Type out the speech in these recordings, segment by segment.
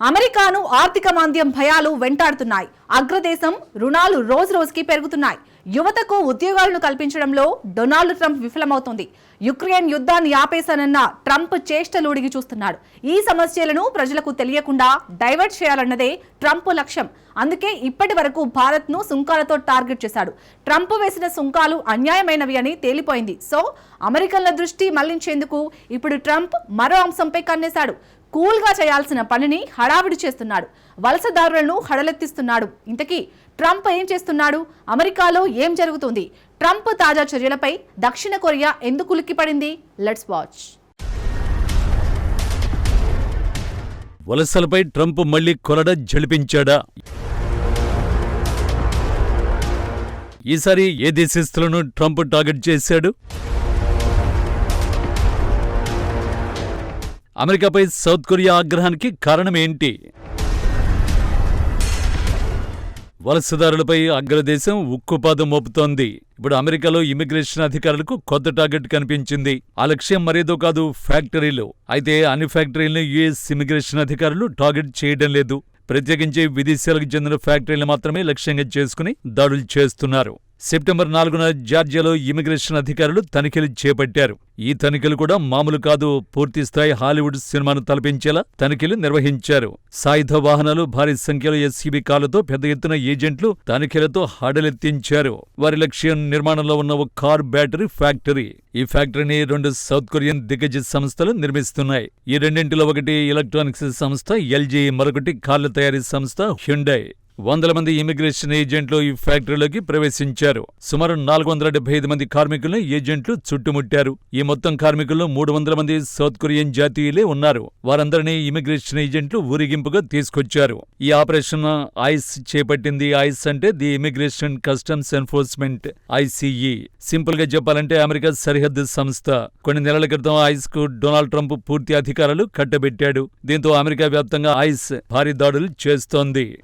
అమెరికాను ఆర్థిక మాంద్యం భయాలు వెంటాడుతున్నాయి. అగ్రదేశం రుణాలు రోజు రోజుకి పెరుగుతున్నాయి. యువతకు ఉద్యోగాలను కల్పించడంలో డొనాల్డ్ ట్రంప్ విఫలమవుతుంది. యుక్రెయిన్ యుద్ధాన్ని ఆపేశానన్న ట్రంప్ చేష్టలుడిగి చూస్తున్నాడు. ఈ సమస్యలను ప్రజలకు తెలియకుండా డైవర్ట్ చేయాలన్నదే ట్రంప్ లక్ష్యం. అందుకే ఇప్పటి వరకు భారత్ను సుంకాలతో టార్గెట్ చేశాడు. ట్రంప్ వేసిన సుంకాలు అన్యాయమైనవి అని తేలిపోయింది. సో అమెరికన్ల దృష్టి మళ్ళించేందుకు ఇప్పుడు ట్రంప్ మరో అంశంపై కన్నేశాడు. కూల్గా చేయాల్సిన పనిని హడావిడి చేస్తున్నాడు. వలసదారులను హడలెత్తిస్తున్నాడు. ఇంతకీ ట్రంప్ ఏం చేస్తున్నాడు? అమెరికాలో ఏం జరుగుతుంది? ట్రంప్ తాజా చర్యలపై దక్షిణ కొరియా ఎందుకు ఉలిక్కిపడింది? లెట్స్ వాచ్ వలసలపై ట్రంప్ మళ్ళీ కొరడ జడిపించాడా ఈసారి ఏ దేశస్తులను ట్రంప్ టార్గెట్ చేశాడు? అమెరికాపై సౌత్ కొరియా ఆగ్రహానికి కారణమేంటి? వలసదారులపై అగ్రదేశం ఉక్కుపాదం మోపుతోంది. ఇప్పుడు అమెరికాలో ఇమిగ్రేషన్ అధికారులకు కొత్త టార్గెట్ కనిపించింది. ఆ లక్ష్యం మరేదో కాదు ఫ్యాక్టరీలు. అయితే అన్ని ఫ్యాక్టరీలను యుఎస్ ఇమిగ్రేషన్ అధికారులు టార్గెట్ చేయడం లేదు. ప్రత్యేకించి విదేశాలకు చెందిన ఫ్యాక్టరీలు మాత్రమే లక్ష్యంగా చేసుకుని దాడులు చేస్తున్నారు. సెప్టెంబర్ నాలుగున జార్జియాలో ఇమిగ్రేషన్ అధికారులు తనిఖీలు చేపట్టారు. ఈ తనిఖీలు కూడా మామూలు కాదు పూర్తిస్థాయి హాలీవుడ్ సినిమాను తలపించేలా తనిఖీలు నిర్వహించారు. సాయుధ వాహనాలు భారీ సంఖ్యలో ఎస్సీబీ కారులతో పెద్ద ఎత్తున ఏజెంట్లు తనిఖీలతో హడలెత్తించారు. వారి లక్ష్యం నిర్మాణంలో ఉన్న ఒక కార్ బ్యాటరీ ఫ్యాక్టరీ. ఈ ఫ్యాక్టరీని రెండు సౌత్ కొరియన్ దిగ్గజ సంస్థలు నిర్మిస్తున్నాయి. ఈ రెండింటిలో ఒకటి ఎలక్ట్రానిక్స్ సంస్థ ఎల్జీ మరొకటి కార్ల తయారీ సంస్థ హ్యుండై. వందల మంది ఇమిగ్రేషన్ ఏజెంట్లు ఈ ఫ్యాక్టరీలోకి ప్రవేశించారు. సుమారు నాలుగు వందల డెబ్బై ఐదు మంది కార్మికులను ఏజెంట్లు చుట్టుముట్టారు. ఈ మొత్తం కార్మికుల్లో మూడు వందల మంది సౌత్ కొరియన్ జాతీయులే ఉన్నారు. వారందరినీ ఇమిగ్రేషన్ ఏజెంట్లు ఊరేగింపుగా తీసుకొచ్చారు. ఈ ఆపరేషన్ ఐస్ చేపట్టింది. ఐస్ అంటే the immigration customs enforcement ICE సింపుల్గా చెప్పాలంటే అమెరికా సరిహద్దు సంస్థ. కొన్ని నెలల క్రితం ఐస్కు డొనాల్డ్ ట్రంప్ పూర్తి అధికారాలు కట్టబెట్టాడు. దీంతో అమెరికా వ్యాప్తంగా ఐస్ భారీ దాడులు చేస్తోంది.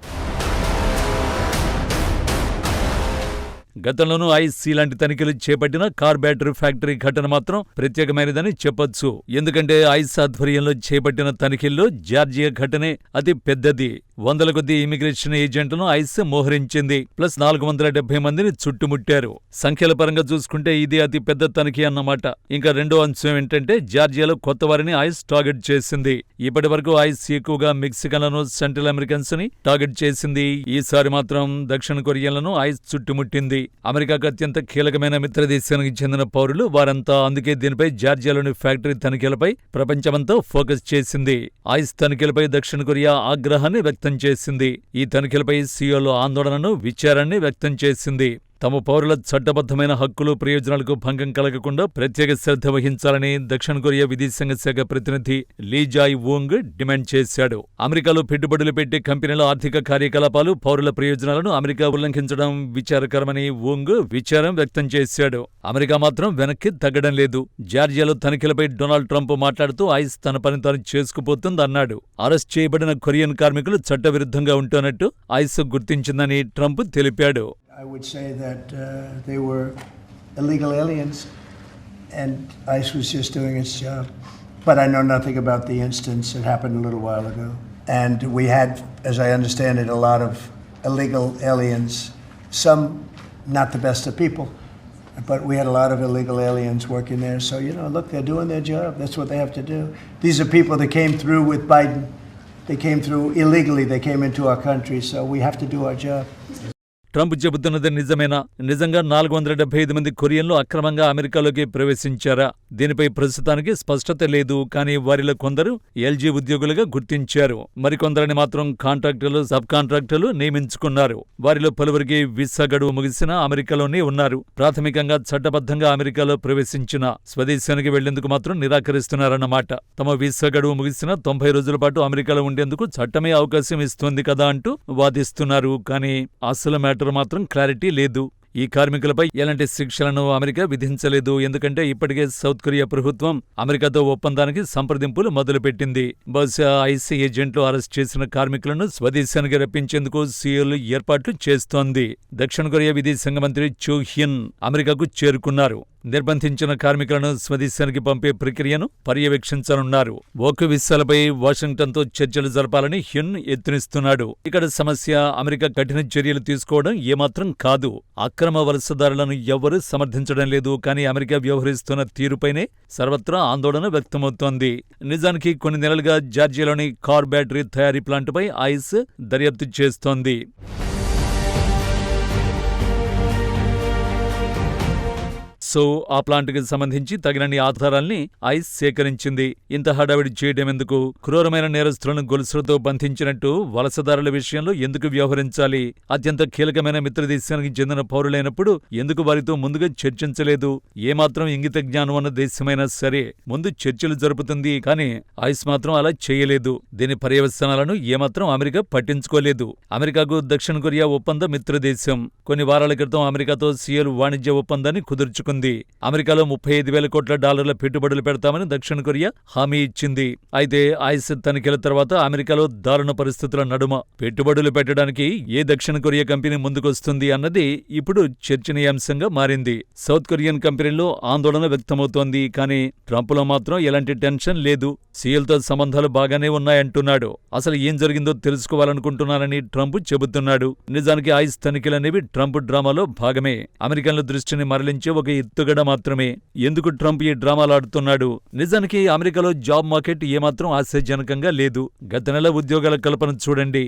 గతంలోనూ ఐసీ లాంటి తనిఖీలు చేపట్టిన కార్ బ్యాటరీ ఫ్యాక్టరీ ఘటన మాత్రం ప్రత్యేకమైనదని చెప్పొచ్చు. ఎందుకంటే ఐస్ ఆధ్వర్యంలో చేపట్టిన తనిఖీల్లో జార్జియా ఘటనే అతి పెద్దది. వందల కొద్ది ఇమిగ్రేషన్ ఏజెంట్లను ఐస్ మోహరించింది. ప్లస్ నాలుగు వందల డెబ్బై మందిని చుట్టుముట్టారు. సంఖ్యల పరంగా చూసుకుంటే ఇది అతి పెద్ద తనిఖీ అన్నమాట. ఇంకా రెండో అంశం ఏంటంటే జార్జియాలో కొత్త వారిని ఐస్ టార్గెట్ చేసింది. ఇప్పటి వరకు ఐస్ ఎక్కువగా మెక్సికన్లను సెంట్రల్ అమెరికన్స్ని టార్గెట్ చేసింది. ఈసారి మాత్రం దక్షిణ కొరియన్లను ఐస్ చుట్టుముట్టింది. అమెరికాకు అత్యంత కీలకమైన మిత్ర దేశానికి చెందిన పౌరులు వారంతా అందుకే దీనిపై జార్జియాలోని ఫ్యాక్టరీ తనిఖీలపై ప్రపంచమంతా ఫోకస్ చేసింది. ఐస్ తనిఖీలపై దక్షిణ కొరియా ఆగ్రహాన్ని వ్యక్తం చేసింది. ఈ తనిఖీలపై సీఓలు ఆందోళనను విచారాన్ని వ్యక్తం చేసింది. తమ పౌరుల చట్టబద్ధమైన హక్కులు ప్రయోజనాలకు భంగం కలగకుండా ప్రత్యేక శ్రద్ధ వహించాలని దక్షిణ కొరియా విదేశాంగ శాఖ ప్రతినిధి లీజాయ్ వోంగ్ డిమాండ్ చేశాడు. అమెరికాలో పెట్టుబడులు పెట్టే కంపెనీల ఆర్థిక కార్యకలాపాలు పౌరుల ప్రయోజనాలను అమెరికా ఉల్లంఘించడం విచారకరమని వోంగ్ విచారం వ్యక్తం చేశాడు. అమెరికా మాత్రం వెనక్కి తగ్గడం లేదు. జార్జియాలో తనిఖీలపై డొనాల్డ్ ట్రంప్ మాట్లాడుతూ ఐస్ తన పని తాను చేసుకుపోతుందన్నాడు అరెస్ట్ చేయబడిన కొరియన్ కార్మికులు చట్టవిరుద్ధంగా ఉంటున్నట్టు ఐస్ గుర్తించిందని ట్రంప్ తెలిపాడు. I would say that uh, they were illegal aliens and ICE was just doing its job. But I know nothing about the instance. It happened a little while ago. And we had, as I understand it, a lot of illegal aliens, some not the best of people, but we had a lot of illegal aliens working there. So, you know, look, they're doing their job. That's what they have to do. These are people that came through with Biden. They came through illegally, they came into our country, so we have to do our job. Trump చెబుతున్నది నిజమేనా? నిజంగా నాలుగు వందల డెబ్బై ఐదు మంది కొరియన్లు అక్రమంగా అమెరికాలోకి ప్రవేశించారా? దీనిపై ప్రస్తుతానికి స్పష్టత లేదు కానీ వారిలో కొందరు ఎల్జీ ఉద్యోగులుగా గుర్తించారు. మరికొందరిని మాత్రం కాంట్రాక్టర్లు సబ్ కాంట్రాక్టర్లు నియమించుకున్నారు. వారిలో పలువురికి వీసా గడువు ముగిసినా అమెరికాలోనే ఉన్నారు. ప్రాథమికంగా చట్టబద్ధంగా అమెరికాలో ప్రవేశించిన స్వదేశానికి వెళ్ళేందుకు మాత్రం నిరాకరిస్తున్నారన్నమాట. తమ వీసా గడువు ముగిసిన తొంభై రోజుల పాటు అమెరికాలో ఉండేందుకు చట్టమే అవకాశం ఇస్తుంది కదా అంటూ వాదిస్తున్నారు. కానీ అసలు మ్యాటర్ మాత్రం క్లారిటీ లేదు. ఈ కార్మికులపై ఎలాంటి శిక్షలను అమెరికా విధించలేదు. ఎందుకంటే ఇప్పటికే సౌత్ కొరియా ప్రభుత్వం అమెరికాతో ఒప్పందానికి సంప్రదింపులు మొదలుపెట్టింది. బహుశా ఐసీ ఏజెంట్లు అరెస్ట్ చేసిన కార్మికులను స్వదేశానికి రప్పించేందుకు సీఎల్ ఏర్పాట్లు చేస్తోంది. దక్షిణ కొరియా విదేశాంగ మంత్రి చో అమెరికాకు చేరుకున్నారు. నిర్బంధించిన కార్మికులను స్వదేశానికి పంపే ప్రక్రియను పర్యవేక్షించనున్నారు. ఓకు విస్సలపై వాషింగ్టన్తో చర్చలు జరపాలని హ్యున్ ఎత్తునిస్తున్నాడు ఇక్కడ సమస్య అమెరికా కఠిన చర్యలు తీసుకోవడం ఏమాత్రం కాదు. అక్రమ వలసదారులను ఎవ్వరూ సమర్థించడం లేదు కానీ అమెరికా వ్యవహరిస్తున్న తీరుపైనే సర్వత్రా ఆందోళన వ్యక్తమవుతోంది. నిజానికి కొన్ని నెలలుగా జార్జియాలోని కార్ బ్యాటరీ తయారీ ప్లాంటుపై ఐస్ దర్యాప్తు చేస్తోంది. సో ఆ ప్లాంట్కి సంబంధించి తగినన్ని ఆధారాల్ని ఐస్ సేకరించింది. ఇంత హడావిడి చేయడం ఎందుకు? క్రూరమైన నేరస్తులను గొలుసులతో బంధించినట్టు వలసదారుల విషయంలో ఎందుకు వ్యవహరించాలి? అత్యంత కీలకమైన మిత్రదేశానికి చెందిన పౌరులైనప్పుడు ఎందుకు వారితో ముందుగా చర్చించలేదు? ఏమాత్రం ఇంగిత జ్ఞానం ఉన్న దేశమైనా సరే ముందు చర్చలు జరుపుతుంది కానీ ఐస్ మాత్రం అలా చేయలేదు. దీని పర్యవసానాలను ఏమాత్రం అమెరికా పట్టించుకోలేదు. అమెరికాకు దక్షిణ కొరియా ఒప్పంద మిత్రదేశం కొన్ని వారాల క్రితం అమెరికాతో సిఎల్ వాణిజ్య ఒప్పందాన్ని కుదుర్చుకుంది. అమెరికాలో ముప్పై ఐదు వేల కోట్ల డాలర్ల పెట్టుబడులు పెడతామని దక్షిణ కొరియా హామీ ఇచ్చింది. అయితే ఐస్ తనిఖీల తర్వాత అమెరికాలో దారుణ పరిస్థితుల నడుమ. పెట్టుబడులు పెట్టడానికి ఏ దక్షిణ కొరియా కంపెనీ ముందుకొస్తుంది అన్నది ఇప్పుడు చర్చనీయాంశంగా మారింది. సౌత్ కొరియన్ కంపెనీలో ఆందోళన వ్యక్తమవుతోంది. కానీ ట్రంప్లో మాత్రం ఎలాంటి టెన్షన్ లేదు. సీఎల్తో సంబంధాలు బాగానే ఉన్నాయంటున్నాడు. అసలు ఏం జరిగిందో తెలుసుకోవాలనుకుంటున్నానని ట్రంప్ చెబుతున్నాడు. నిజానికి ఐస్ తనిఖీలనేవి ట్రంప్ డ్రామాలో భాగమే. అమెరికన్ల దృష్టిని మరలించే ఒక ఎత్తుగడ మాత్రమే. ఎందుకు ట్రంప్ ఈ డ్రామాలాడుతున్నాడు నిజానికి అమెరికాలో జాబ్ మార్కెట్ ఏమాత్రం ఆశాజనకంగా లేదు. గత నెల ఉద్యోగాల కల్పన చూడండి.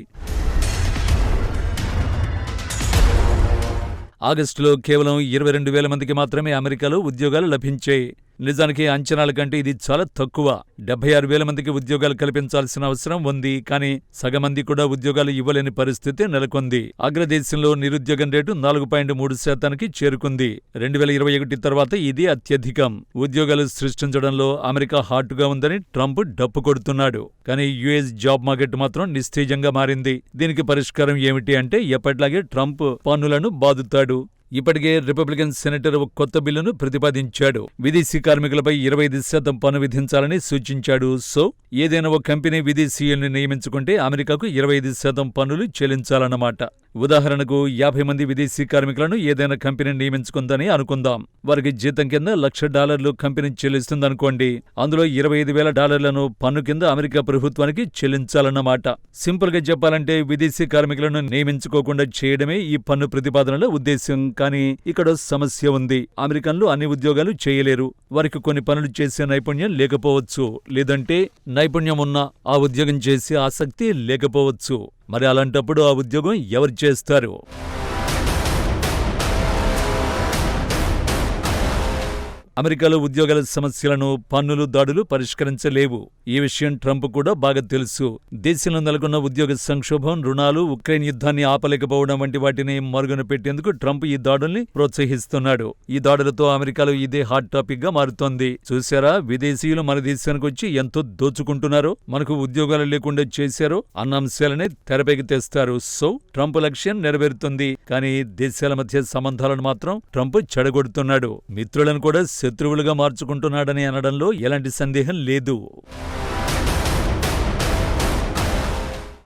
ఆగస్టులో కేవలం ఇరవై రెండు వేల మందికి మాత్రమే అమెరికాలో ఉద్యోగాలు లభించాయి. నిజానికి అంచనాల కంటే ఇది చాలా తక్కువ. డెబ్బై ఆరు వేల మందికి ఉద్యోగాలు కల్పించాల్సిన అవసరం ఉంది కానీ సగమంది కూడా ఉద్యోగాలు ఇవ్వలేని పరిస్థితి నెలకొంది. అగ్రదేశంలో నిరుద్యోగం రేటు నాలుగు పాయింట్ మూడు శాతానికి చేరుకుంది. రెండు వేల ఇరవై ఒకటి తర్వాత ఇది అత్యధికం. ఉద్యోగాలు సృష్టించడంలో అమెరికా హాట్గా ఉందని ట్రంప్ డప్పు కొడుతున్నాడు. కానీ యుఎస్ జాబ్ మార్కెట్ మాత్రం నిస్తేజంగా మారింది. దీనికి పరిష్కారం ఏమిటి అంటే ఎప్పటిలాగే ట్రంప్ పన్నులను బాదుతాడు. ఇప్పటికే రిపబ్లికన్ సెనేటర్ ఒక కొత్త బిల్లును ప్రతిపాదించాడు. విదేశీ కార్మికులపై ఇరవై ఐదు శాతం పన్ను విధించాలని సూచించాడు. సో ఏదైనా ఒక కంపెనీ విదేశీయుల్ని నియమించుకుంటే అమెరికాకు ఇరవై ఐదు శాతం పన్నులు చెల్లించాలన్నమాట. ఉదాహరణకు యాభై మంది విదేశీ కార్మికులను ఏదైనా కంపెనీ నియమించుకుందని అనుకుందాం. వారికి జీతం కింద లక్ష డాలర్లు కంపెనీ చెల్లిస్తుందనుకోండి. అందులో ఇరవై ఐదు వేల డాలర్లను పన్ను కింద అమెరికా ప్రభుత్వానికి చెల్లించాలన్నమాట. సింపుల్గా చెప్పాలంటే విదేశీ కార్మికులను నియమించుకోకుండా చేయడమే ఈ పన్ను ప్రతిపాదనల ఉద్దేశం కానీ ఇక్కడ సమస్య ఉంది. అమెరికన్లు అన్ని ఉద్యోగాలు చేయలేరు. వారికి కొన్ని పనులు చేసే నైపుణ్యం లేకపోవచ్చు. లేదంటే నైపుణ్యం ఉన్న ఆ ఉద్యోగం చేసే ఆసక్తి లేకపోవచ్చు. మరి అలాంటప్పుడు ఆ ఉద్యోగం ఎవరు చేస్తారు? అమెరికాలో ఉద్యోగాల సమస్యలను పన్నులు దాడులు పరిష్కరించలేవు. ఈ విషయం ట్రంప్ కూడా బాగా తెలుసు. దేశంలో నెలకొన్న ఉద్యోగ సంక్షోభం రుణాలు ఉక్రెయిన్ యుద్ధాన్ని ఆపలేకపోవడం వంటి వాటిని మరుగున పెట్టేందుకు ట్రంప్ ఈ దాడుల్ని ప్రోత్సహిస్తున్నాడు. ఈ దాడులతో అమెరికాలో ఇదే హాట్ టాపిక్గా మారుతోంది. చూశారా? విదేశీయులు మన దేశానికి వచ్చి ఎంతో దోచుకుంటున్నారో మనకు ఉద్యోగాలు లేకుండా చేశారో అన్న అంశాలనే తెరపైకి తెస్తారు. సో ట్రంప్ లక్ష్యం నెరవేరుతుంది. కానీ దేశాల మధ్య సంబంధాలను మాత్రం ట్రంప్ చెడగొడుతున్నాడు. మిత్రులను కూడా శత్రువులుగా మార్చుకుంటున్నాడని అనడంలో ఎలాంటి సందేహం లేదు.